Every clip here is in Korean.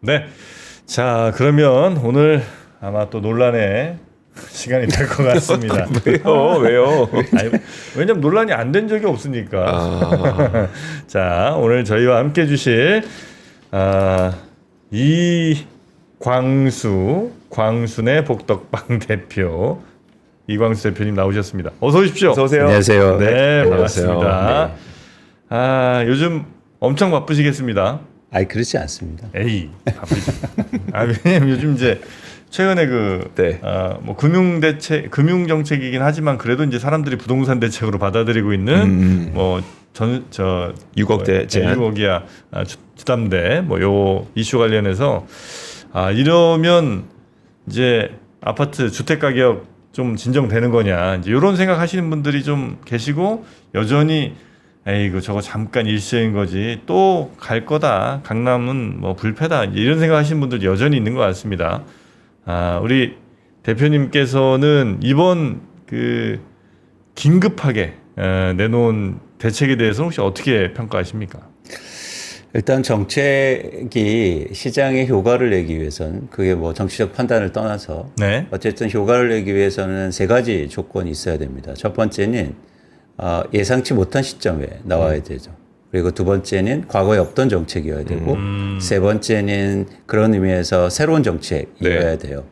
네. 자, 그러면 오늘 아마 또 논란의 시간이 될 것 같습니다. 왜요? 왜요? 아니, 왜냐면 논란이 안 된 적이 없으니까. 아, 자, 오늘 저희와 함께 해주실 아, 이광수 광순의 복덕방 대표 이광수 대표님 나오셨습니다. 어서 오십시오. 어서 오세요. 안녕하세요. 네, 안녕하세요. 반갑습니다. 네. 아, 요즘 엄청 바쁘시겠습니다. 아니 그렇지 않습니다. 에이, 바쁘지. 아, 왜냐면 요즘 이제 최근에 그, 네. 아, 뭐 금융 대책, 금융 정책이긴 하지만 그래도 이제 사람들이 부동산 대책으로 받아들이고 있는 음. 뭐 전, 저, 6억 대 제한. 6억이야 아, 주- 주담대 뭐 요 이슈 관련해서 아, 이러면 이제 아파트 주택 가격 좀 진정되는 거냐 이제 이런 생각하시는 분들이 좀 계시고 여전히 에이그 저거 잠깐 일시적인 거지 또 갈 거다 강남은 뭐 불패다 이런 생각하시는 분들 여전히 있는 것 같습니다. 아 우리 대표님께서는 이번 그 긴급하게 에, 내놓은 대책에 대해서 혹시 어떻게 평가하십니까? 일단 정책이 시장에 효과를 내기 위해선 그게 뭐 정치적 판단을 떠나서 네. 어쨌든 효과를 내기 위해서는 세 가지 조건이 있어야 됩니다. 첫 번째는 어, 예상치 못한 시점에 나와야 되죠. 그리고 두 번째는 과거에 없던 정책이어야 되고 세 번째는 그런 의미에서 새로운 정책이어야 돼요.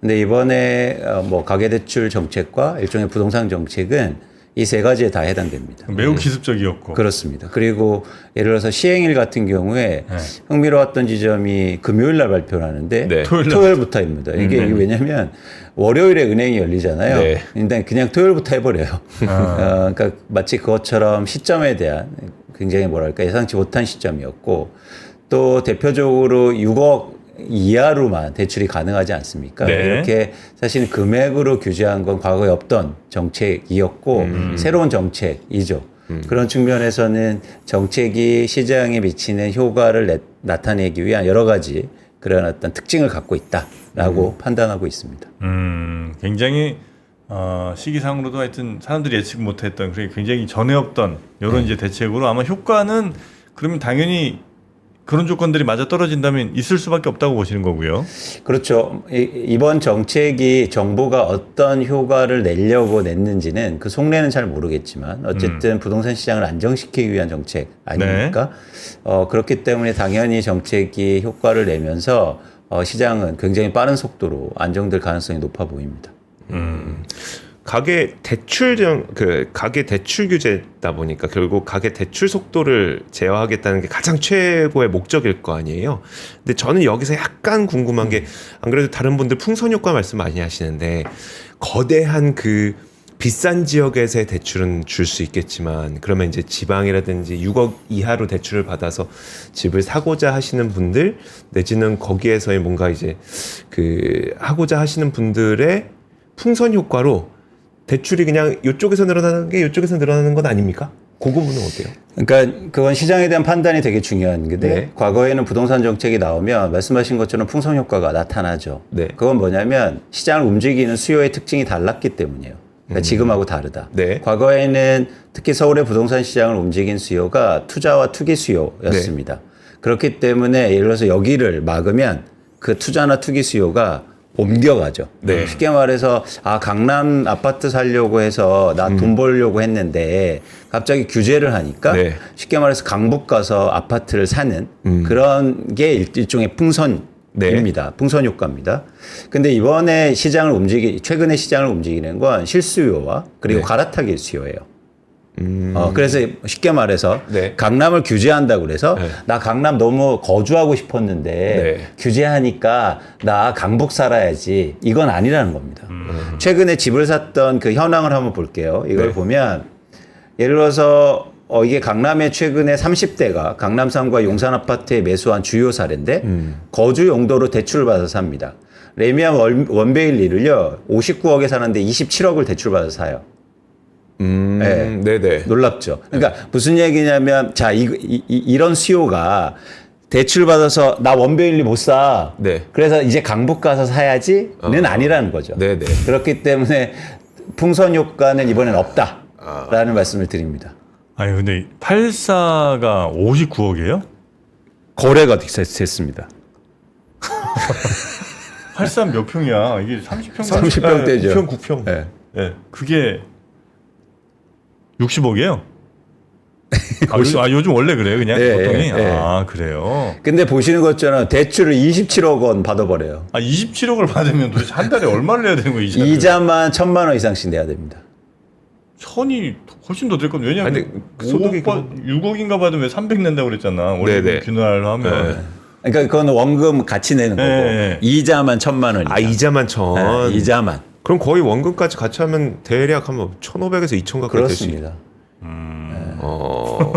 근데 이번에 어, 뭐 가계대출 정책과 일종의 부동산 정책은 이 세 가지에 다 해당됩니다. 매우 기습적이었고. 그렇습니다. 그리고 예를 들어서 시행일 같은 경우에 네. 흥미로웠던 지점이 금요일 날 발표를 하는데 네. 토요일 날. 토요일부터입니다. 이게 이게 왜냐면 월요일에 은행이 열리잖아요. 네. 근데 그냥 토요일부터 해버려요. 어, 그러니까 마치 그것처럼 시점에 대한 굉장히 뭐랄까 예상치 못한 시점이었고 또 대표적으로 6억 이하로만 대출이 가능하지 않습니까? 네. 이렇게 사실 금액으로 규제한 건 과거에 없던 정책이었고 음. 새로운 정책이죠. 그런 측면에서는 정책이 시장에 미치는 효과를 내- 나타내기 위한 여러 가지 그런 어떤 특징을 갖고 있다라고 판단하고 있습니다. 음, 굉장히 어, 시기상으로도 하여튼 사람들이 예측 못했던 그게 굉장히 전에 없던 이런 네. 이제 대책으로 아마 효과는 그러면 당연히 그런 조건들이 맞아 떨어진다면 있을 수밖에 없다고 보시는 거고요. 그렇죠. 이- 이번 정책이 정부가 어떤 효과를 내려고 냈는지는 그 속내는 잘 모르겠지만 어쨌든 부동산 시장을 안정시키기 위한 정책 아닙니까? 어, 그렇기 때문에 당연히 정책이 효과를 내면서 어, 시장은 굉장히 빠른 속도로 안정될 가능성이 높아 보입니다. 가계 대출 정 그 가계 대출 규제다 보니까 결국 가계 대출 속도를 제어하겠다는 게 가장 최고의 목적일 거 아니에요. 근데 저는 여기서 약간 궁금한 게 안 그래도 다른 분들 풍선 효과 말씀 많이 하시는데 거대한 그 비싼 지역에서의 대출은 줄 수 있겠지만 그러면 이제 지방이라든지 6억 이하로 대출을 받아서 집을 사고자 하시는 분들 내지는 거기에서의 뭔가 이제 그 하고자 하시는 분들의 풍선 효과로 대출이 그냥 이쪽에서 늘어나는 게 이쪽에서 늘어나는 건 아닙니까? 그 부분은 어때요? 그러니까 그건 시장에 대한 판단이 되게 중요한 건데 네. 과거에는 부동산 정책이 나오면 말씀하신 것처럼 풍선 효과가 나타나죠. 네. 그건 뭐냐면 시장을 움직이는 수요의 특징이 달랐기 때문이에요. 그러니까 지금하고 다르다. 음. 네. 과거에는 특히 서울의 부동산 시장을 움직인 수요가 투자와 투기 수요였습니다. 네. 그렇기 때문에 예를 들어서 여기를 막으면 그 투자나 투기 수요가 옮겨가죠. 네. 쉽게 말해서 아 강남 아파트 살려고 해서 나 돈 벌려고 했는데 갑자기 규제를 하니까 음. 네. 쉽게 말해서 강북 가서 아파트를 사는 음. 그런 게 일- 일종의 풍선입니다. 네. 풍선 효과입니다. 근데 이번에 시장을 움직이 최근에 시장을 움직이는 건 실수요와 그리고 네. 갈아타기 수요예요. 음. 어, 그래서 쉽게 말해서 네. 강남을 규제한다고 그래서 네. 나 강남 너무 거주하고 싶었는데 네. 규제하니까 나 강북 살아야지 이건 아니라는 겁니다. 음. 최근에 집을 샀던 그 현황을 한번 볼게요. 이걸 네. 보면 예를 들어서 어, 이게 강남에 최근에 30대가 강남 3과 용산 아파트에 매수한 주요 사례인데 음. 거주 용도로 대출을 받아서 삽니다. 레미안 원- 원베일리를요 59억에 사는데 27억을 대출받아서 사요. 음, 네. 네, 네. 놀랍죠. 그러니까 무슨 얘기냐면 자 이, 이, 이- 이런 수요가 대출 받아서 나 원베일리 못 사. 네. 그래서 이제 강북 가서 사야지는 어. 아니라는 거죠. 네, 네. 그렇기 때문에 풍선 효과는 이번엔 없다라는 말씀을 드립니다. 아니 근데 84가 59억이에요? 거래가 됐- 됐습니다. 83 몇 평이야? 이게 30평 30 평대죠. 9평 9평. 네. 네. 그게 60억이에요? 아, 요즘, 아, 요즘 원래 그래요, 그냥 예, 보통이. 예, 예. 아 그래요. 근데 보시는 것처럼 대출을 27억 원 받아버려요. 아 27억을 받으면 도대체 한 달에 얼마를 내야 되는 거예요? 이자? 이자만 천만 원 이상씩 내야 됩니다. 천이 훨씬 더 될 건데 왜냐하면 아니, 그 소득이 5억 받, 6억인가 받으면 300 낸다고 그랬잖아. 원래 네네. 균화를 하면. 네. 그러니까 그건 원금 같이 내는 거고 네, 네. 이자만 천만 원이야. 아 이자만 천. 네, 이자만 그럼 거의 원금까지 같이 하면 대략 한뭐 1,500에서 2,000 가까이 될수 있. 그렇습니다. 어.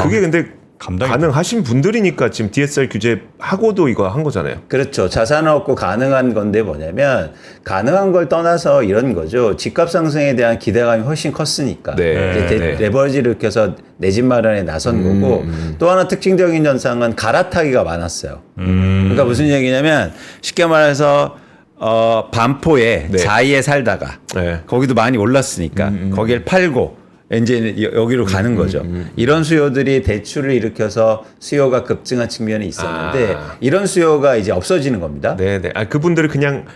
그게 근데 감당이 가능하신 분들이니까 지금 DSR 규제 하고도 이거 한 거잖아요. 그렇죠. 자산 없고 가능한 건데 뭐냐면 가능한 걸 떠나서 이런 거죠. 집값 상승에 대한 기대감이 훨씬 컸으니까 네. 이제 데- 네. 레버리지를 켜서 내 집 마련에 나선 거고 또 하나 특징적인 현상은 갈아타기가 많았어요. 음. 그러니까 무슨 얘기냐면 쉽게 말해서 어, 반포에 네. 자이에 살다가 네. 거기도 많이 올랐으니까 거기를 팔고 이제 여- 여기로 가는 거죠. 이런 수요들이 대출을 일으켜서 수요가 급증한 측면이 있었는데 아. 이런 수요가 이제 없어지는 겁니다. 네네. 아 그분들은 그냥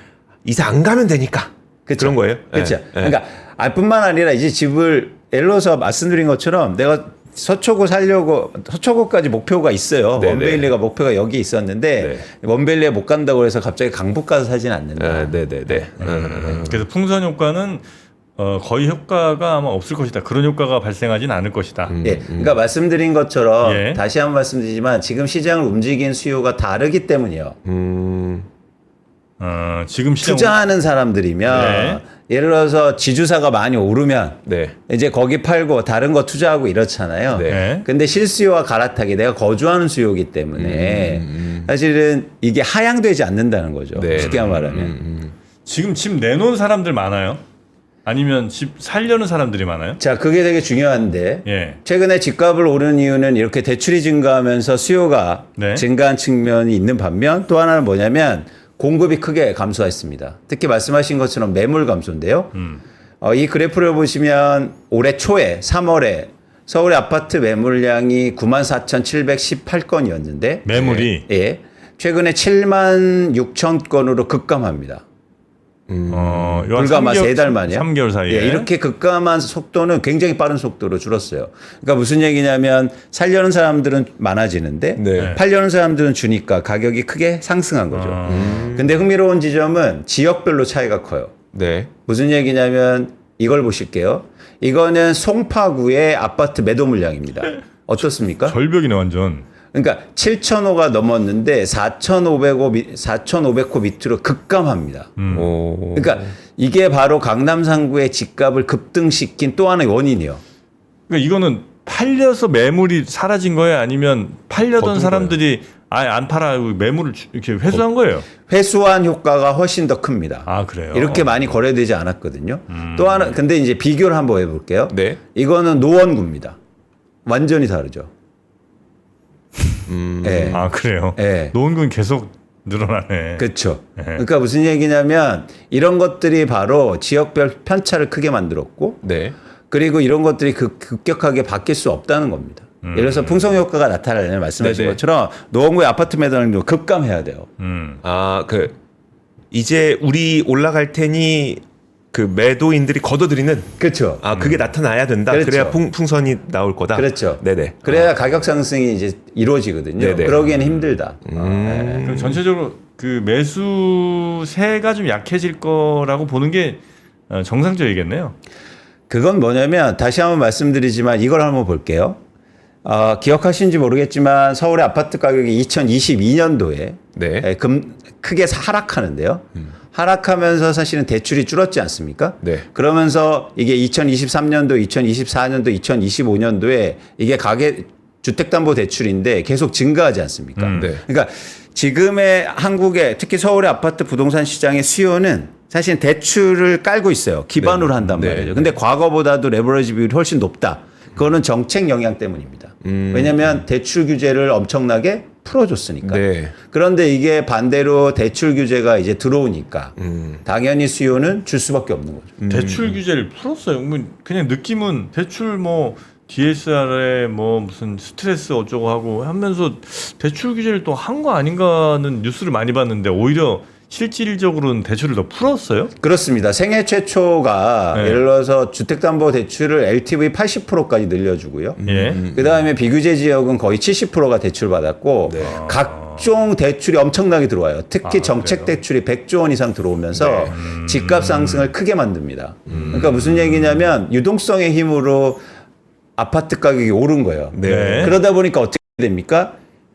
이사 안 가면 되니까 그쵸? 런 거예요. 그렇죠. 네. 네. 그러니까 알뿐만 아니라 이제 집을 엘로서 말씀드린 것처럼 내가 서초구 살려고 서초구까지 목표가 있어요. 네네. 원베일리가 목표가 여기 있었는데 원베일리에 못 간다고 해서 갑자기 강북 가서 사진 않는다. 아, 네네 네. 음. 그래서 풍선 효과는 어, 거의 효과가 아마 없을 것이다. 그런 효과가 발생하진 않을 것이다. 예, 그러니까 말씀드린 것처럼 예. 다시 한 번 말씀드리지만 지금 시장을 움직인 수요가 다르기 때문이에요. 음. 어, 지금 시장 투자하는 사람들이면 네. 예를 들어서 지주사가 많이 오르면 네. 이제 거기 팔고 다른 거 투자하고 이렇잖아요. 네. 네. 근데 실수요와 갈아타기 내가 거주하는 수요이기 때문에 사실은 이게 하향되지 않는다는 거죠. 네. 쉽게 말하면. 음. 지금 집 내놓은 사람들 많아요? 아니면 집 살려는 사람들이 많아요? 자, 그게 되게 중요한데 예. 최근에 집값을 오르는 이유는 이렇게 대출이 증가하면서 수요가 네. 증가한 측면이 있는 반면 또 하나는 뭐냐면 공급이 크게 감소했습니다. 특히 말씀하신 것처럼 매물 감소인데요. 음. 어, 이 그래프를 보시면 올해 초에 3월에 서울의 아파트 매물량이 94,718건이었는데 매물이 예. 최근에 7만 6천 건으로 급감합니다. 어, 요 불과 막 3개월 세달 만이요. 3개월 사이에 예, 이렇게 급감한 속도는 굉장히 빠른 속도로 줄었어요. 그러니까 무슨 얘기냐면 살려는 사람들은 많아지는데 네. 팔려는 사람들은 주니까 가격이 크게 상승한 거죠. 아. 근데 흥미로운 지점은 지역별로 차이가 커요. 네. 무슨 얘기냐면 이걸 보실게요. 이거는 송파구의 아파트 매도 물량입니다. 어떻습니까? 절벽이네 완전. 그러니까 7,000호가 넘었는데 4,500호, 미- 4,500호 밑으로 급감합니다. 음. 오. 그러니까 이게 바로 강남 상구의 집값을 급등시킨 또 하나의 원인이에요. 그러니까 이거는 팔려서 매물이 사라진 거예요? 아니면 팔려던 사람들이 아예 안 팔아 매물을 주- 이렇게 회수한 거예요? 회수한 효과가 훨씬 더 큽니다. 아 그래요? 이렇게 많이 거래되지 않았거든요. 또 하나 근데 이제 비교를 한번 해볼게요. 네. 이거는 노원구입니다. 완전히 다르죠. 음. 예. 아 그래요? 예. 노원군 계속 늘어나네. 그렇죠. 네. 그러니까 무슨 얘기냐면 이런 것들이 바로 지역별 편차를 크게 만들었고 네. 그리고 이런 것들이 급, 급격하게 바뀔 수 없다는 겁니다. 예를 들어서 풍성 효과가 나타나려면 말씀하신 네네. 것처럼 노원구의 아파트 매도량도 급감해야 돼요. 음. 아, 그 이제 우리 올라갈 테니 그 매도인들이 걷어들이는 그렇죠. 아, 그게 나타나야 된다. 그렇죠. 그래야 풍, 풍선이 나올 거다. 그렇죠. 네네. 그래야 가격 상승이 이제 이루어지거든요. 네네. 그러기에는 힘들다. 음. 그럼 전체적으로 그 매수세가 좀 약해질 거라고 보는 게 어, 정상적이겠네요. 그건 뭐냐면 다시 한번 말씀드리지만 이걸 한번 볼게요. 어, 기억하시는지 모르겠지만 서울의 아파트 가격이 2022년도에 네. 금, 크게 하락하는데요. 하락하면서 사실은 대출이 줄었지 않습니까? 네. 그러면서 이게 2023년도, 2024년도, 2025년도에 이게 가계 주택담보 대출인데 계속 증가하지 않습니까? 음. 네. 그러니까 지금의 한국의 특히 서울의 아파트 부동산 시장의 수요는 사실 대출을 깔고 있어요. 기반으로 네. 한단 네. 말이죠. 근데 과거보다도 레버리지 비율이 훨씬 높다. 그거는 정책 영향 때문입니다. 음. 왜냐하면 대출 규제를 엄청나게 풀어줬으니까. 네. 그런데 이게 반대로 대출 규제가 이제 들어오니까 음. 당연히 수요는 줄 수밖에 없는 거죠. 대출 규제를 풀었어요. 뭐 그냥 느낌은 대출 뭐 DSR에 뭐 무슨 스트레스 어쩌고 하고 하면서 대출 규제를 또 한 거 아닌가는 뉴스를 많이 봤는데 오히려 실질적으로는 대출을 더 풀었어요. 그렇습니다. 생애 최초가 네. 예를 들어서 주택담보대출을 LTV 80%까지 늘려주고요. 예. 그 다음에 비규제 지역은 거의 70%가 대출 받았고 네. 각종 대출이 엄청나게 들어와요. 특히 아, 정책 그래요? 대출이 100조 원 이상 들어오면서 네. 집값 상승을 크게 만듭니다. 그러니까 무슨 얘기냐면 유동성의 힘으로 아파트 가격이 오른 거예요. 네. 그러다 보니까 어떻게 됩니까?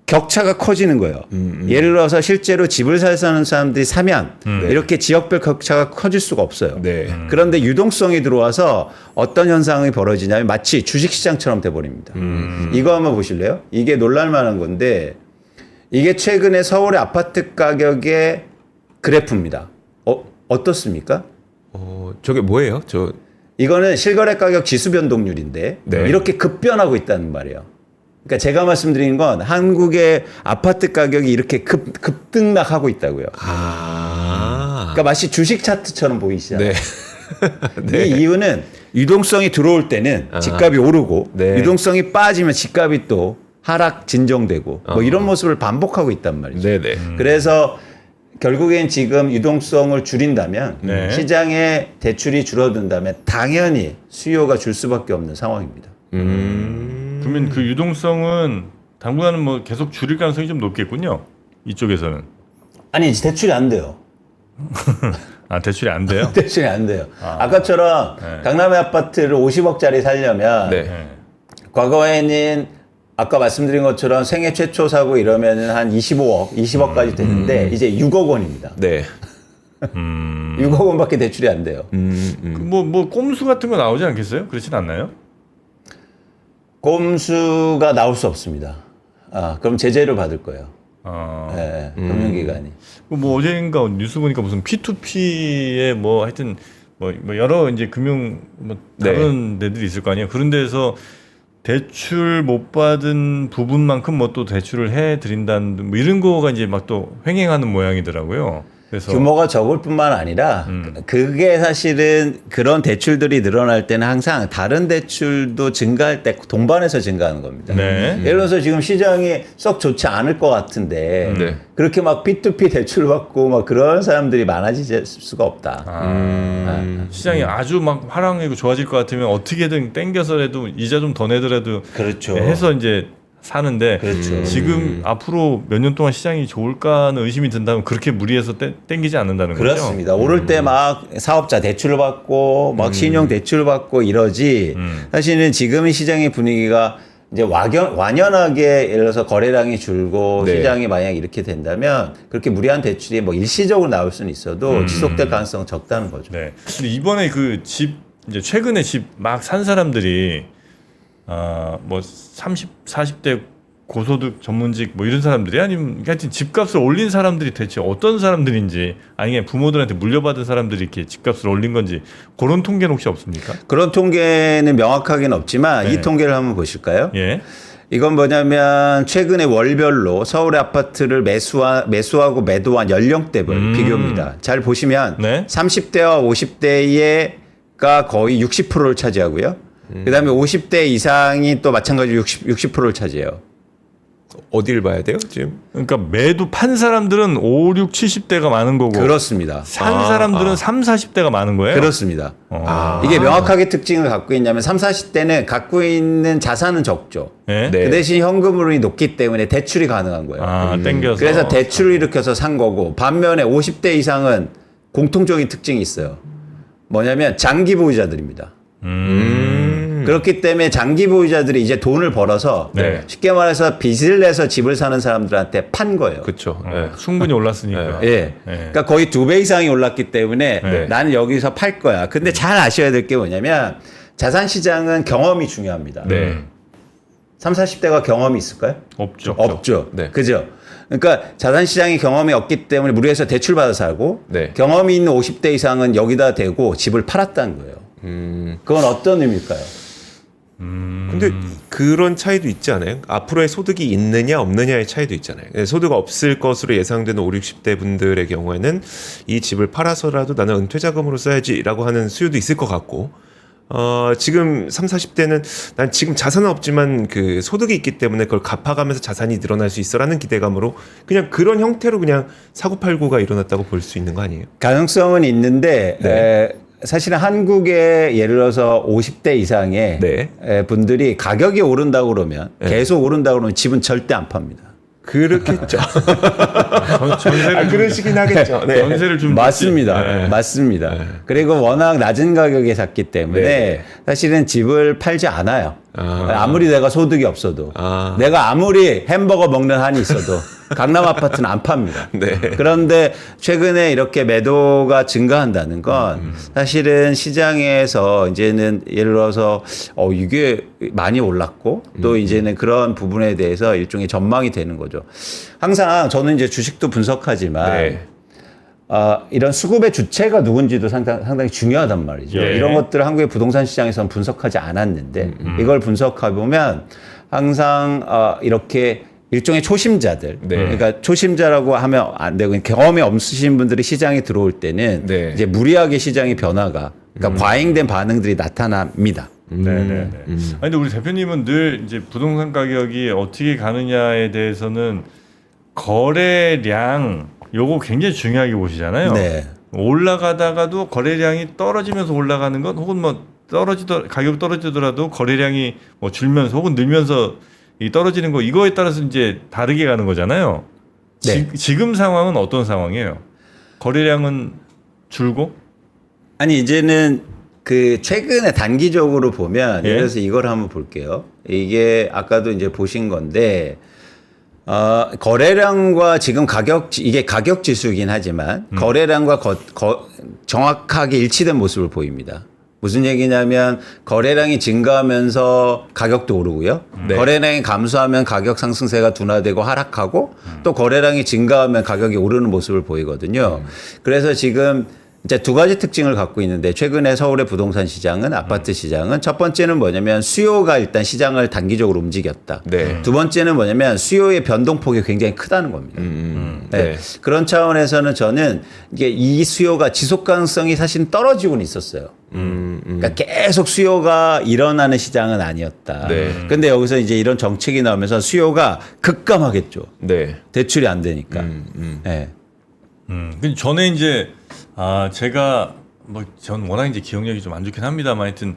격차가 커지는 거예요. 예를 들어서 실제로 집을 살 사는 사람들이 사면 이렇게 지역별 격차가 커질 수가 없어요. 네. 그런데 유동성이 들어와서 어떤 현상이 벌어지냐면 마치 주식시장처럼 돼버립니다. 이거 한번 보실래요? 이게 놀랄만한 건데 이게 최근에 서울의 아파트 가격의 그래프입니다. 어, 어떻습니까? 어, 저게 뭐예요? 저 이거는 실거래 가격 지수 변동률인데 네. 이렇게 급변하고 있다는 말이에요. 그러니까 제가 말씀드린 건 한국의 아파트 가격이 이렇게 급, 급등락하고 있다고요. 아. 그러니까 마치 주식 차트처럼 보이시잖아요. 네. 이 이유는 유동성이 들어올 때는 아. 집값이 오르고 네. 유동성이 빠지면 집값이 또 하락 진정되고 뭐 어. 이런 모습을 반복하고 있단 말이죠. 네, 네. 그래서 결국엔 지금 유동성을 줄인다면 네. 시장에 대출이 줄어든다면 당연히 수요가 줄 수밖에 없는 상황입니다. 음. 그러면 그 유동성은 당분간은 뭐 계속 줄일 가능성이 좀 높겠군요. 이쪽에서는 아니 이제 대출이 안 돼요. 아 대출이 안 돼요. 대출이 안 돼요. 아. 까처럼 네. 강남의 아파트를 50억짜리 살려면 네. 네. 과거에는 아까 말씀드린 것처럼 생애 최초 사고 이러면은 한 25억, 20억까지 되는데 이제 6억 원입니다. 네. 6억 원밖에 대출이 안 돼요. 음, 음. 뭐뭐 꼼수 같은 거 나오지 않겠어요? 그렇진 않나요? 꼼수가 나올 수 없습니다. 아, 그럼 제재를 받을 거예요. 어. 예, 금융기관이. 그뭐 어제인가 뉴스 보니까 무슨 P2P에 뭐 하여튼 뭐, 뭐 여러 이제 금융 뭐 네. 다른 데들이 있을 거 아니에요. 그런 데서 대출 못 받은 부분만큼 뭐 또 대출을 해 드린다는 뭐 이런 거가 이제 막 또 횡행하는 모양이더라고요. 그래서 규모가 적을 뿐만 아니라 음. 그게 사실은 그런 대출들이 늘어날 때는 항상 다른 대출도 증가할 때 동반해서 증가하는 겁니다. 네. 예를 들어서 지금 시장이 썩 좋지 않을 것 같은데 네. 그렇게 막 P2P 대출 받고 막 그런 사람들이 많아질 수가 없다. 아, 음. 시장이 아주 막 화랑이고 좋아질 것 같으면 어떻게든 땡겨서라도 이자 좀 더 내더라도 그렇죠. 해서 이제 사는데 그렇죠. 지금 앞으로 몇 년 동안 시장이 좋을까 하는 의심이 든다면 그렇게 무리해서 땡, 땡기지 않는다는 거죠. 그렇습니다. 오를 때 막 사업자 대출을 받고 막 신용 대출 받고 이러지. 음. 사실은 지금의 시장의 분위기가 이제 와견, 완연하게 예를 들어서 거래량이 줄고 네. 시장이 만약 이렇게 된다면 그렇게 무리한 대출이 뭐 일시적으로 나올 수는 있어도 지속될 가능성은 적다는 거죠. 네. 근데 이번에 그 집 이제 최근에 집 막 산 사람들이 아뭐 30, 40대 고소득 전문직 뭐 이런 사람들이 아니면 하여튼 집값을 올린 사람들이 대체 어떤 사람들인지 아니면 부모들한테 물려받은 사람들이 이렇게 집값을 올린 건지 그런 통계는 혹시 없습니까? 그런 통계는 명확하게는 없지만 네. 이 통계를 한번 보실까요? 예. 이건 뭐냐면 최근에 월별로 서울의 아파트를 매수하, 매수하고 매도한 연령대별 음. 비교입니다. 잘 보시면 네. 30대와 50대가 거의 60%를 차지하고요. 그다음에 50대 이상이 또 마찬가지로 60, 60%를 차지해요. 어디를 봐야 돼요, 지금? 그러니까 매도 판 사람들은 5, 6, 70대가 많은 거고 그렇습니다. 산 아, 사람들은 아. 3, 40대가 많은 거예요. 그렇습니다. 어. 아. 이게 명확하게 특징을 갖고 있냐면 3, 40대는 갖고 있는 자산은 적죠. 예? 네. 그 대신 현금흐름이 높기 때문에 대출이 가능한 거예요. 아, 땡겨서. 그래서 대출을 일으켜서 산 거고 반면에 50대 이상은 공통적인 특징이 있어요. 뭐냐면 장기 보유자들입니다. 음. 그렇기 때문에 장기 보유자들이 이제 돈을 벌어서 네. 쉽게 말해서 빚을 내서 집을 사는 사람들한테 판 거예요. 그렇죠. 어, 네. 충분히 올랐으니까. 예. 네. 그러니까 거의 두 배 이상이 올랐기 때문에 네. 나는 여기서 팔 거야. 근데 잘 아셔야 될 게 뭐냐면 자산 시장은 경험이 중요합니다. 네. 3, 40대가 경험이 있을까요? 없죠. 없죠. 네. 그죠? 그러니까 자산 시장이 경험이 없기 때문에 무리해서 대출 받아 사고 네. 경험이 있는 50대 이상은 여기다 대고 집을 팔았다는 거예요. 음. 그건 어떤 의미일까요? 근데 그런 차이도 있지 않아요? 앞으로의 소득이 있느냐 없느냐의 차이도 있잖아요. 예, 소득 없을 것으로 예상되는 5, 60대 분들의 경우에는 이 집을 팔아서라도 나는 은퇴 자금으로 써야지라고 하는 수요도 있을 것 같고 어, 지금 3, 40대는 난 지금 자산은 없지만 그 소득이 있기 때문에 그걸 갚아가면서 자산이 늘어날 수 있어라는 기대감으로 그냥 그런 형태로 그냥 사고팔고가 일어났다고 볼 수 있는 거 아니에요? 가능성은 있는데 네. 에, 사실은 한국의 예를 들어서 50대 이상의 네. 에, 분들이 가격이 오른다고 그러면 네. 계속 오른다고 그러면 집은 절대 안 팝니다. 그렇겠죠. 전, 전세를 아, 그러시긴 하겠죠. 네. 전세를 좀 맞습니다. 네. 맞습니다. 그리고 워낙 낮은 가격에 샀기 때문에 네. 사실은 집을 팔지 않아요. 아. 아. 무리 내가 소득이 없어도 아. 내가 아무리 햄버거 먹는 한이 있어도 강남 아파트는 안 팝니다. 네. 그런데 최근에 이렇게 매도가 증가한다는 건 사실은 시장에서 이제는 예를 들어서 어 이게 많이 올랐고 또 이제는 그런 부분에 대해서 일종의 전망이 되는 거죠. 항상 저는 이제 주식도 분석하지만 네. 아, 이런 수급의 주체가 누군지도 상당, 상당히 중요하단 말이죠. 예. 이런 것들을 한국의 부동산 시장에서는 분석하지 않았는데 이걸 분석해 보면 항상 아, 이렇게 일종의 초심자들, 네. 그러니까 초심자라고 하면 안 되고 경험이 없으신 분들이 시장에 들어올 때는 네. 이제 무리하게 시장의 변화가, 그러니까 과잉된 반응들이 나타납니다. 네네네. 아니 근데 우리 대표님은 늘 이제 부동산 가격이 어떻게 가느냐에 대해서는 거래량 요거 굉장히 중요하게 보시잖아요. 네. 올라가다가도 거래량이 떨어지면서 올라가는 것 혹은 뭐 떨어지더 가격 떨어지더라도 거래량이 뭐 줄면서 혹은 늘면서 이 떨어지는 거 이거에 따라서 이제 다르게 가는 거잖아요. 네. 지, 금 상황은 어떤 상황이에요? 거래량은 줄고 아니 이제는 그 최근에 단기적으로 보면 예. 예를 들어서 이걸 한번 볼게요. 이게 아까도 이제 보신 건데 어, 거래량과 지금 가격 지- 이게 가격 지수이긴 하지만 음. 거래량과 거, 거- 정확하게 일치된 모습을 보입니다. 무슨 얘기냐면 거래량이 증가하면서 가격도 오르고요. 네. 거래량이 감소하면 가격 상승세가 둔화되고 하락하고 음. 또 거래량이 증가하면 가격이 오르는 모습을 보이거든요. 그래서 지금 이제 두 가지 특징을 갖고 있는데 최근에 서울의 부동산 시장은 아파트 시장은 첫 번째는 뭐냐면 수요가 일단 시장을 단기적으로 움직였다. 네. 두 번째는 뭐냐면 수요의 변동폭이 굉장히 크다는 겁니다. 음, 네. 그런 차원에서는 저는 이게 이 수요가 지속 가능성이 사실 떨어지고는 있었어요. 음, 음. 그러니까 계속 수요가 일어나는 시장은 아니었다. 네. 근데 여기서 이제 이런 정책이 나오면서 수요가 급감하겠죠. 네. 대출이 안 되니까. 음, 음. 네. 음, 근데 전에 이제 아 제가 뭐 전 워낙 이제 기억력이 좀 안 좋긴 합니다만 하여튼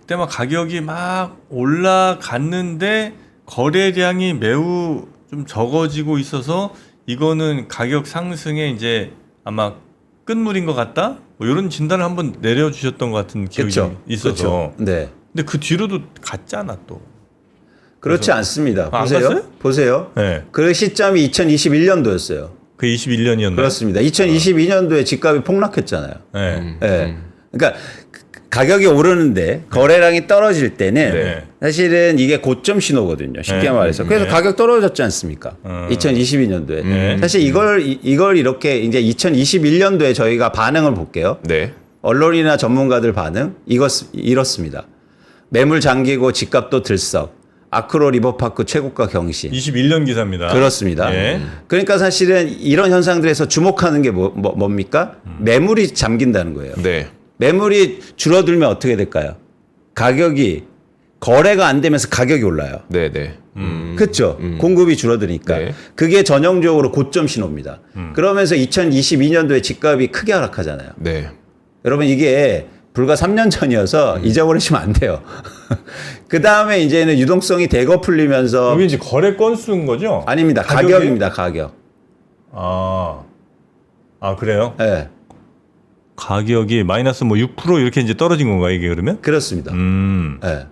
그때 막 가격이 막 올라갔는데 거래량이 매우 좀 적어지고 있어서 이거는 가격 상승에 이제 아마 끝물인 것 같다. 뭐 이런 진단을 한번 내려주셨던 것 같은 기억이 그렇죠. 있어서. 그렇죠. 네. 근데 그 뒤로도 갔잖아 또. 그렇지 않습니다. 아, 안 보세요. 갔어요? 보세요. 네. 그 시점이 2021년도였어요. 그 21년이었나요? 그렇습니다. 2022년도에 집값이 폭락했잖아요. 네. 예. 그러니까 그- 가격이 오르는데 거래량이 떨어질 때는 네. 사실은 이게 고점 신호거든요. 쉽게 네. 말해서. 그래서 네. 가격 떨어졌지 않습니까? 어. 2022년도에. 네. 사실 이걸 이- 이걸 이렇게 이제 2021년도에 저희가 반응을 볼게요. 네. 언론이나 전문가들 반응 이것 이렇습니다. 매물 잠기고 집값도 들썩. 아크로 리버파크 최고가 경신. 21년 기사입니다. 그렇습니다. 예. 그러니까 사실은 이런 현상들에서 주목하는 게 뭐, 뭐, 뭡니까? 음. 매물이 잠긴다는 거예요. 네. 매물이 줄어들면 어떻게 될까요? 가격이 거래가 안 되면서 가격이 올라요. 네, 네. 음. 그렇죠. 공급이 줄어드니까 네. 그게 전형적으로 고점 신호입니다. 음. 그러면서 2022년도에 집값이 크게 하락하잖아요. 네. 여러분 이게 불과 3년 전이어서 음. 잊어버리시면 안 돼요. 그 다음에 이제는 유동성이 대거 풀리면서 여기 이제 거래 건수인 거죠? 아닙니다. 가격이? 가격입니다. 가격. 아, 아 그래요? 예. 가격이 마이너스 뭐 6% 이렇게 이제 떨어진 건가요 이게 그러면? 그렇습니다. 음, 예.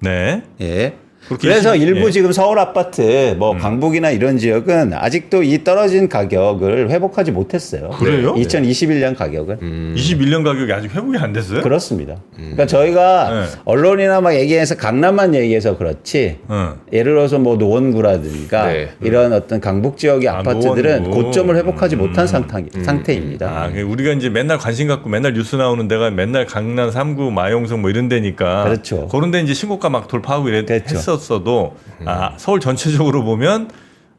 네. 예. 그래서 이십- 일부 예. 지금 서울 아파트, 뭐 강북이나 이런 지역은 아직도 이 떨어진 가격을 회복하지 못했어요. 그래요? 2021년 가격은. 음. 21년 가격이 아직 회복이 안 됐어요? 그렇습니다. 그러니까 저희가 네. 언론이나 막 얘기해서 강남만 얘기해서 그렇지. 응. 예를 들어서 뭐 노원구라든가 네. 이런 어떤 강북 지역의 아, 아파트들은 노원구. 고점을 회복하지 음. 못한 상태, 상태입니다. 아, 그 우리가 이제 맨날 관심 갖고 맨날 뉴스 나오는 데가 맨날 강남 3구, 마용성 뭐 이런 데니까. 그렇죠. 그런 데 이제 신고가 막 돌파하고 이랬, 그렇죠. 했 었어도 아, 서울 전체적으로 보면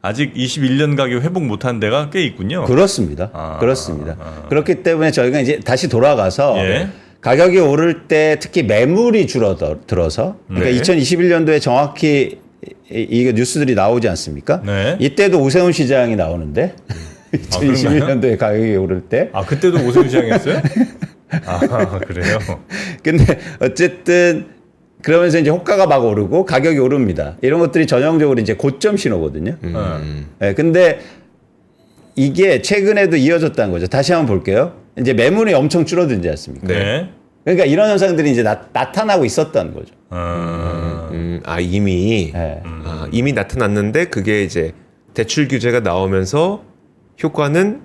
아직 21년 가격 회복 못한 데가 꽤 있군요. 그렇습니다. 아, 그렇습니다. 아. 그렇기 때문에 저희가 이제 다시 돌아가서 예. 가격이 오를 때 특히 매물이 줄어들어서 그러니까 네. 2021년도에 정확히 이- 이게 뉴스들이 나오지 않습니까? 네. 이때도 오세훈 시장이 나오는데 아, 2021년도에 가격이 오를 때 아 그때도 오세훈 시장이었어요? 아 그래요. 근데 어쨌든 그러면서 이제 호가가 막 오르고 가격이 오릅니다. 이런 것들이 전형적으로 이제 고점 신호거든요. 음. 예, 근데 이게 최근에도 이어졌다는 거죠. 다시 한번 볼게요. 이제 매물이 엄청 줄어들지 않습니까? 네. 그러니까 이런 현상들이 이제 나, 나타나고 있었다는 거죠. 아, 음, 아 이미 예. 아, 이미 나타났는데 그게 이제 대출 규제가 나오면서 효과는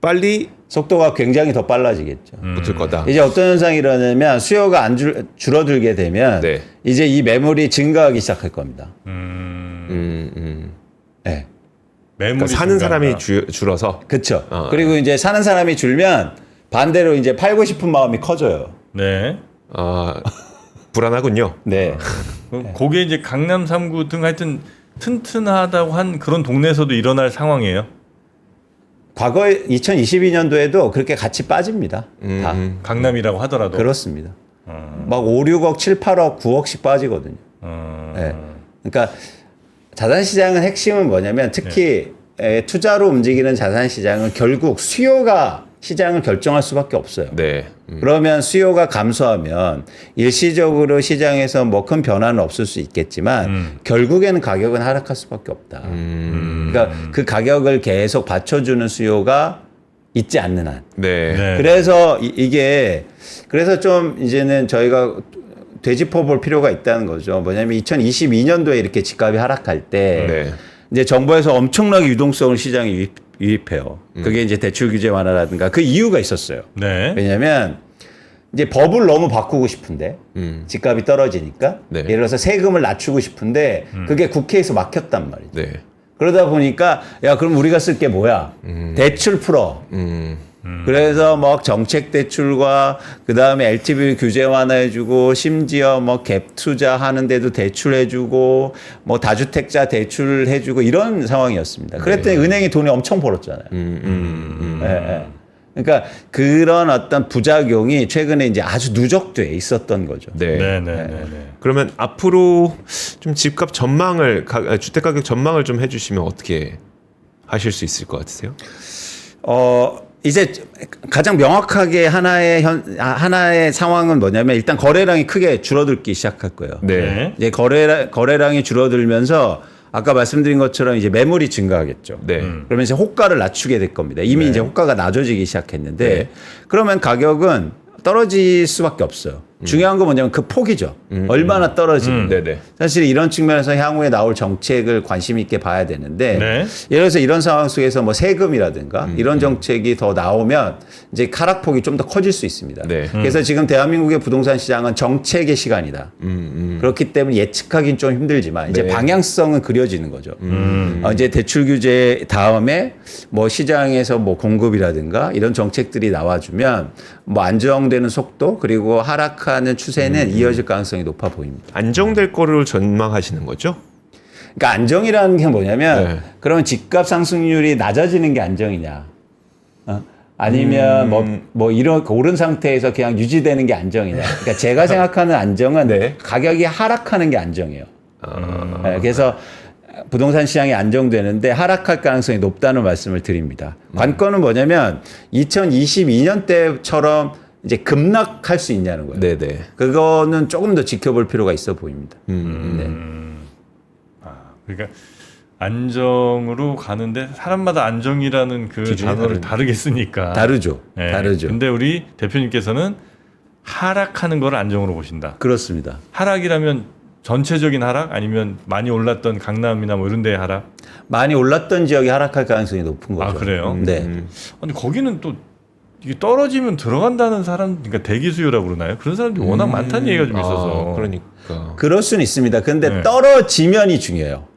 빨리 속도가 굉장히 더 빨라지겠죠. 음. 붙을 거다. 이제 어떤 현상이 일어나냐면 수요가 안 줄, 줄어들게 되면 네. 이제 이 매물이 증가하기 시작할 겁니다. 음, 음, 음. 네. 매물이 그러니까 사는 증가한다. 사람이 줄- 줄어서 그렇죠. 어, 그리고 이제 사는 사람이 줄면 반대로 이제 팔고 싶은 마음이 커져요. 네. 아, 불안하군요. 네. 그- 그게 이제 강남 3구 등 하여튼 튼튼하다고 한 그런 동네에서도 일어날 상황이에요. 과거에 2022년도에도 그렇게 같이 빠집니다. 다. 음. 강남이라고 하더라도. 그렇습니다. 어, 막 5, 6억, 7, 8억, 9억씩 빠지거든요. 어, 네. 그러니까 자산 시장은 핵심은 뭐냐면 특히 에, 투자로 움직이는 자산 시장은 결국 수요가 시장을 결정할 수밖에 없어요. 네. 음. 그러면 수요가 감소하면 일시적으로 시장에서 뭐 큰 변화는 없을 수 있겠지만 음. 결국에는 가격은 하락할 수밖에 없다. 음. 그러니까 그 가격을 계속 받쳐주는 수요가 있지 않는 한. 네. 네. 그래서 이, 게 그래서 좀 이제는 저희가 되짚어 볼 필요가 있다는 거죠. 뭐냐면 2022년도에 이렇게 집값이 하락할 때 네. 이제 정부에서 엄청나게 유동성을 시장에 유입, 유입해요. 음. 그게 이제 대출 규제 완화라든가 그 이유가 있었어요. 네. 왜냐하면 이제 법을 너무 바꾸고 싶은데 음. 집값이 떨어지니까 네. 예를 들어서 세금을 낮추고 싶은데 그게 국회에서 막혔단 말이죠. 네. 그러다 보니까 야 그럼 우리가 쓸 게 뭐야? 대출 풀어. 음. 그래서 뭐 정책 대출과 그 다음에 LTV 규제 완화해주고 심지어 뭐 갭 투자 하는데도 대출해주고 뭐 다주택자 대출해주고 이런 상황이었습니다. 그랬더니 은행이 돈이 엄청 벌었잖아요. 음. 음. 음. 예, 예. 그러니까 그런 어떤 부작용이 최근에 이제 아주 누적돼 있었던 거죠. 네. 네, 네, 네, 네. 그러면 앞으로 좀 집값 전망을 가- 아, 주택 가격 전망을 좀 해주시면 어떻게 하실 수 있을 것 같으세요? 어 이제 가장 명확하게 하나의 현 아, 하나의 상황은 뭐냐면 일단 거래량이 크게 줄어들기 시작할 거예요. 네. 이제 거래 거래량이 줄어들면서 아까 말씀드린 것처럼 이제 매물이 증가하겠죠. 네. 그러면 이제 호가를 낮추게 될 겁니다. 이미 이제 호가가 낮아지기 시작했는데 네. 그러면 가격은 떨어질 수밖에 없어요. 중요한 건 뭐냐면 그 폭이죠. 얼마나 떨어지는. 음, 네네. 사실 이런 측면에서 향후에 나올 정책을 관심 있게 봐야 되는데 네. 예를 들어서 이런 상황 속에서 뭐 세금이라든가 음, 이런 정책이 더 나오면 이제 하락폭이 좀 더 커질 수 있습니다. 네. 그래서 지금 대한민국의 부동산 시장은 정책의 시간이다. 음. 그렇기 때문에 예측하기는 좀 힘들지만 이제 네. 방향성은 그려지는 거죠. 음. 어, 이제 대출 규제 다음에 뭐 시장에서 뭐 공급이라든가 이런 정책들이 나와주면 뭐 안정되는 속도 그리고 하락하는 추세는 음. 이어질 가능성이 높아 보입니다. 안정될 거를 전망하시는 거죠? 그러니까 안정이라는 게 뭐냐면 네. 그러면 집값 상승률이 낮아지는 게 안정이냐? 어? 아니면 뭐 뭐 이런 오른 상태에서 그냥 유지되는 게 안정이냐? 그러니까 제가 생각하는 안정은 네. 가격이 하락하는 게 안정이에요. 아, 네, 그래서 부동산 시장이 안정되는데 하락할 가능성이 높다는 말씀을 드립니다. 관건은 뭐냐면 2022년 때처럼 이제 급락할 수 있냐는 거예요. 네네. 그거는 조금 더 지켜볼 필요가 있어 보입니다. 음. 네. 아, 그러니까 안정으로 가는데 사람마다 안정이라는 그 기준이 단어를 다르네. 다르게 쓰니까. 다르죠. 네. 다르죠. 근데 우리 대표님께서는 하락하는 걸 안정으로 보신다. 그렇습니다. 하락이라면 전체적인 하락 아니면 많이 올랐던 강남이나 뭐 이런 데의 하락? 많이 올랐던 지역이 하락할 가능성이 높은 거죠. 아, 그래요? 네. 음. 아니 거기는 또 이게 떨어지면 들어간다는 사람 그러니까 대기 수요라고 그러나요? 그런 사람들이 워낙 많다는 얘기가 좀 있어서. 아, 그러니까. 그럴 수는 있습니다. 근데 네. 떨어지면이 중요해요.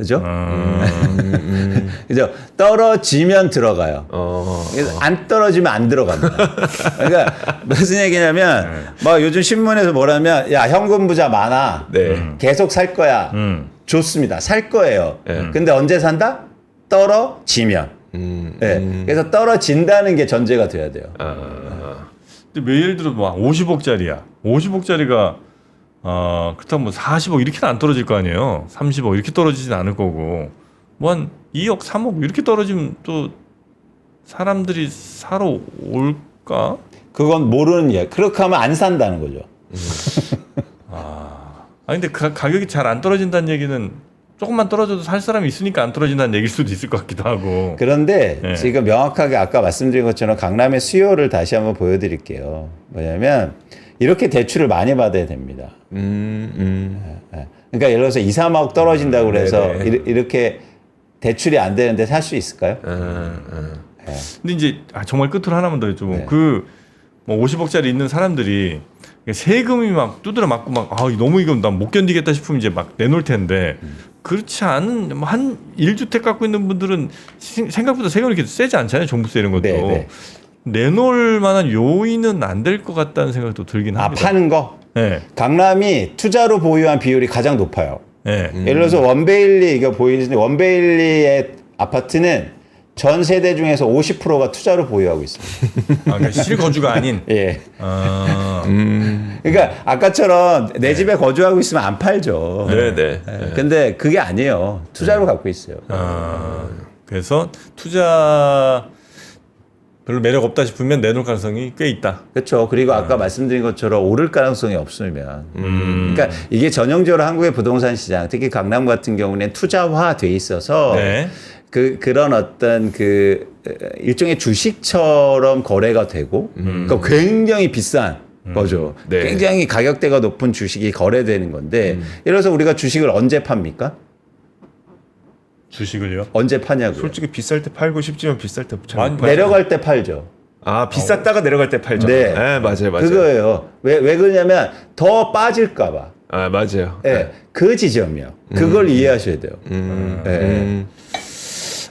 그죠? 아, 그죠? 떨어지면 들어가요. 어. 그래서 안 떨어지면 안 들어갑니다. 그러니까 무슨 얘기냐면 네. 뭐 요즘 신문에서 뭐라면 야 현금 부자 많아. 네. 계속 살 거야. 음. 좋습니다. 살 거예요. 네. 근데 언제 산다? 떨어지면. 음. 네. 그래서 떨어진다는 게 전제가 돼야 돼요. 아. 근데 예를 들어 뭐 50억짜리야. 50억짜리가 어 그렇다면 뭐 40억 이렇게는 안 떨어질 거 아니에요. 30억 이렇게 떨어지진 않을 거고 뭐 한 2억, 3억 이렇게 떨어지면 또 사람들이 사러 올까? 그건 모르는 이야기. 그렇게 하면 안 산다는 거죠. 아, 아 근데 가, 가격이 잘 안 떨어진다는 얘기는 조금만 떨어져도 살 사람이 있으니까 안 떨어진다는 얘기일 수도 있을 것 같기도 하고. 그런데 네. 지금 명확하게 아까 말씀드린 것처럼 강남의 수요를 다시 한번 보여드릴게요. 뭐냐면 이렇게 대출을 많이 받아야 됩니다. 음, 음. 예. 그러니까 예를 들어서 2, 3억 떨어진다고 그래서 네네. 이렇게 대출이 안 되는데 살 수 있을까요? 아, 아. 근데 이제 아, 정말 끝으로 하나만 더 여쭤보면 네. 그뭐 50억짜리 있는 사람들이 세금이 막 두드려 맞고 막 아, 너무 이건 난못 견디겠다 싶으면 이제 막 내놓을 텐데 그렇지 않은 뭐한 1주택 갖고 있는 분들은 시- 생각보다 세금이 이렇게 세지 않잖아요. 종부세 이런 것도. 네, 네. 내놓을 만한 요인은 안 될 것 같다는 생각도 들긴 아 합니다. 파는 거? 네. 강남이 투자로 보유한 비율이 가장 높아요. 네. 예를 들어서 원베일리 이거 보이는데 원베일리의 아파트는 전 세대 중에서 50%가 투자로 보유하고 있습니다. 아, 그러니까 실거주가 아닌. 예. 아, 그러니까 아까처럼 내 집에 거주하고 있으면 안 팔죠. 네, 네. 예. 근데 그게 아니에요. 투자로 갖고 있어요. 아, 그래서 투자 별로 매력 없다 싶으면 내놓을 가능성이 꽤 있다. 그렇죠. 그리고 아까 말씀드린 것처럼 오를 가능성이 없으면. 그러니까 이게 전형적으로 한국의 부동산 시장, 특히 강남 같은 경우는 투자화 돼 있어서 네. 그 그런 어떤 그 어, 일종의 주식처럼 거래가 되고, 그러니까 굉장히 비싼. 거죠. 네. 굉장히 가격대가 높은 주식이 거래되는 건데, 예를 들어서 우리가 주식을 언제 팝니까? 주식을요? 언제 파냐고요? 솔직히 비쌀 때 팔고 싶지만 비쌀 때잘 많이. 내려갈 때 팔죠. 아 비쌌다가 내려갈 때 팔죠. 네. 맞아요, 맞아요. 그거예요. 왜, 왜 그러냐면 더 빠질까봐. 아 맞아요. 예, 그 지점이요. 그걸 이해하셔야 돼요. 음, 예. 음.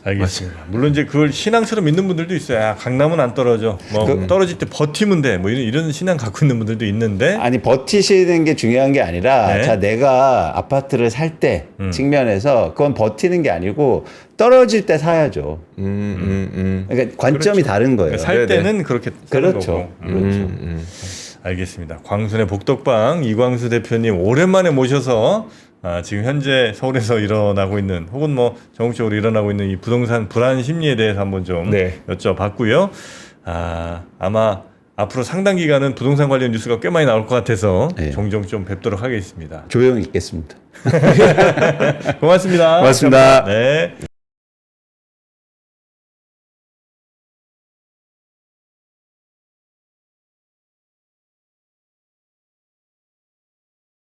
알겠습니다. 물론 이제 그걸 신앙처럼 믿는 분들도 있어요. 아, 강남은 안 떨어져. 뭐 그- 떨어질 때 버티면 돼. 뭐 이런, 이런 신앙 갖고 있는 분들도 있는데. 아니 버티시는 게 중요한 게 아니라 네. 자 내가 아파트를 살때 음. 측면에서 그건 버티는 게 아니고 떨어질 때 사야죠. 음, 음, 음. 그러니까 관점이 다른 거예요. 살 네네. 때는 그렇게 사는 그렇죠. 거고. 음. 그렇죠. 음, 음. 알겠습니다. 광순의 복덕방 이광수 대표님 오랜만에 모셔서 아, 지금 현재 서울에서 일어나고 있는 혹은 뭐 전국적으로 일어나고 있는 이 부동산 불안 심리에 대해서 한번 좀 네. 여쭤봤고요. 아, 아마 앞으로 상당 기간은 부동산 관련 뉴스가 꽤 많이 나올 것 같아서 네. 종종 좀 뵙도록 하겠습니다. 조용히 있겠습니다. 고맙습니다. 고맙습니다. 네.